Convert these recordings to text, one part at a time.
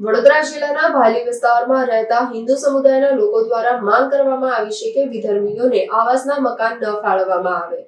વડોદરા જિલ્લાના ભાલી વિસ્તારમાં રહેતા હિન્દુ સમુદાયના લોકો દ્વારા માંગ કરવામાં આવી છે કે વિધર્મીઓને આવાસના મકાન ન ફાળવવામાં આવે.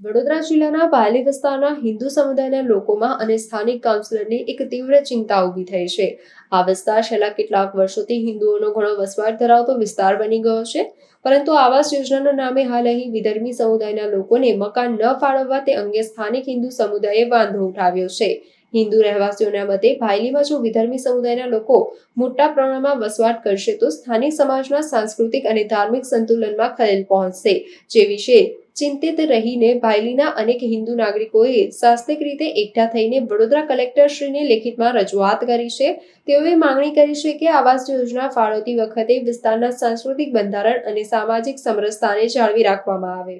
વડોદરા જિલ્લાના ભાલી વિસ્તારના હિન્દુ સમુદાયના લોકોમાં અને સ્થાનિક કાઉન્સિલરની એક તીવ્ર ચિંતા ઊભી થઈ છે. આ વિસ્તાર છેલ્લા કેટલાક વર્ષોથી હિન્દુઓનો ઘણો વસવાટ ધરાવતો વિસ્તાર બની ગયો છે, પરંતુ આવાસ યોજનાના નામે હાલ અહીં વિધર્મી સમુદાયના લોકોને મકાન ન ફાળવવા તે અંગે સ્થાનિક હિન્દુ સમુદાયે વાંધો ઉઠાવ્યો છે. હિન્દુ રહેવાસીઓના મતે ભાયલીમાં જો વિધર્મી સમુદાયના લોકો મોટા પ્રમાણમાં વસવાટ કરશે તો સ્થાનિક સમાજના સાંસ્કૃતિક અને ધાર્મિક સંતુલનમાં ખલેલ પહોંચશે, જે વિશે ચિંતિત રહીને ભાયલીના અનેક હિન્દુ નાગરિકોએ શાસ્ત્રીક રીતે એકઠા થઈને વડોદરા કલેક્ટરશ્રીને લેખિતમાં રજૂઆત કરી છે. તેઓએ માંગણી કરી છે કે આવાસ યોજના ફાળવતી વખતે વિસ્તારના સાંસ્કૃતિક બંધારણ અને સામાજિક સમરસતાને જાળવી રાખવામાં આવે.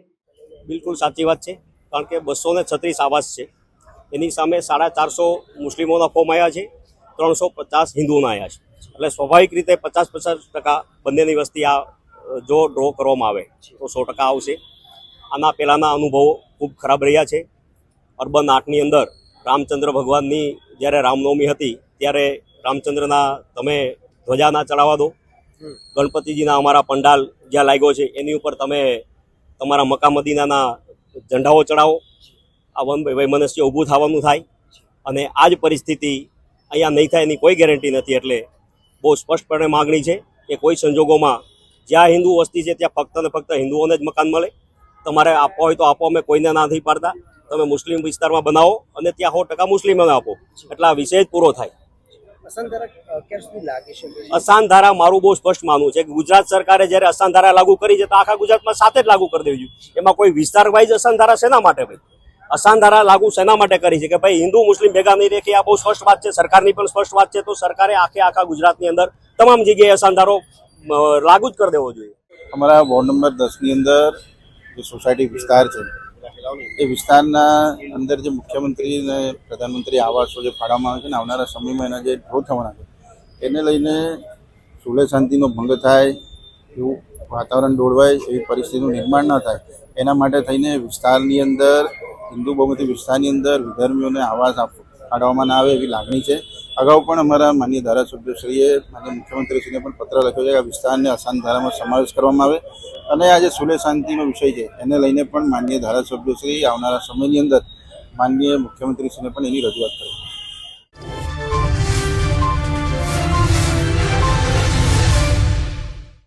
બિલકુલ સાચી વાત છે, કારણ કે બસો છત્રીસ આવાસ છે. એની સામે સાડા ચારસો મુસ્લિમોના ફોર્મ આવ્યા છે, ત્રણસો પચાસ હિન્દુઓના આવ્યા છે. એટલે સ્વાભાવિક રીતે પચાસ પચાસ ટકા બંનેની વસ્તી આ, જો ડ્રો કરવામાં આવે, તો સો ટકા આવશે. આના પહેલાંના અનુભવો ખૂબ ખરાબ રહ્યા છે. અર્બન આર્ટની અંદર રામચંદ્ર ભગવાનની જ્યારે રામનવમી હતી, ત્યારે રામચંદ્રના તમે ધ્વજા ના ચડાવવા દો. ગણપતિજીના અમારા પંડાલ જ્યાં લાગ્યો છે, એની ઉપર તમે તમારા મકામદીનાના ઝંડાઓ ચડાવો. આ વન વૈમનસ્ય ઊભું થવાનું થાય અને આ જ પરિસ્થિતિ અહીંયા નહીં થાય એની કોઈ ગેરંટી નથી એટલે બહુ સ્પષ્ટપણે માગણી છે કે કોઈ સંજોગોમાં જ્યાં હિન્દુ વસ્તી છે ત્યાં ફક્ત ને ફક્ત હિન્દુઓને જ મકાન મળે. તમારે આપવા હોય તો આપો અમે કોઈને ના નથી પાડતા. તમે મુસ્લિમ વિસ્તારમાં બનાવો અને ત્યાં સો ટકા મુસ્લિમોને આપો. એટલે આ વિષય જ પૂરો થાય. અસાન ધારા મારું બહુ સ્પષ્ટ માનવું છે કે ગુજરાત સરકારે જ્યારે અસાન ધારા લાગુ કરી છે તો આખા ગુજરાતમાં સાથે જ લાગુ કરી દેવી જોઈએ. એમાં કોઈ વિસ્તાર વાઇઝ અસાન ધારા શેના માટે ભાઈ અસાન ધારા લાગુ શેના માટે કરી છે? કે ભાઈ હિન્દુ, મુસ્લિમ ભેગા નહીં કે આ બહુ સ્પષ્ટ વાત છે, સરકારની પણ સ્પષ્ટ વાત છે, તો સરકારે આખે આખા ગુજરાતની અંદર તમામ જગ્યાએ અસાન ધારો લાગુ જ કરી દેવો જોઈએ. અમારા વોર્ડ નંબર દસની અંદર જે સોસાયટી વિસ્તાર છે, એ વિસ્તારના અંદર જે મુખ્યમંત્રી અને પ્રધાનમંત્રી આવાસો જે ફાળવવામાં આવે છે ને, આવનારા સમયમાં એના જે ઢો થવાના છે, એને લઈને સુલે શાંતિનો ભંગ થાય, એવું વાતાવરણ દોડવાય એવી પરિસ્થિતિનું નિર્માણ ન થાય, એના માટે થઈને વિસ્તારની અંદર હિન્દુ બહુમતી વિસ્તારની અંદર વિધર્મીઓને આવાસ કાઢવામાં ના આવે એવી લાગણી છે. અગાઉ પણ અમારા માન્ય ધારાસભ્યશ્રીએ, માન્ય મુખ્યમંત્રીશ્રીને પણ પત્ર લખ્યો છે કે આ વિસ્તારને અસાન ધારામાં સમાવેશ કરવામાં આવે અને આ જે સુલે શાંતિનો વિષય છે. એને લઈને પણ માન્ય ધારાસભ્યશ્રી આવનારા સમયની અંદર માન્ય મુખ્યમંત્રીશ્રીને પણ એની રજૂઆત કરે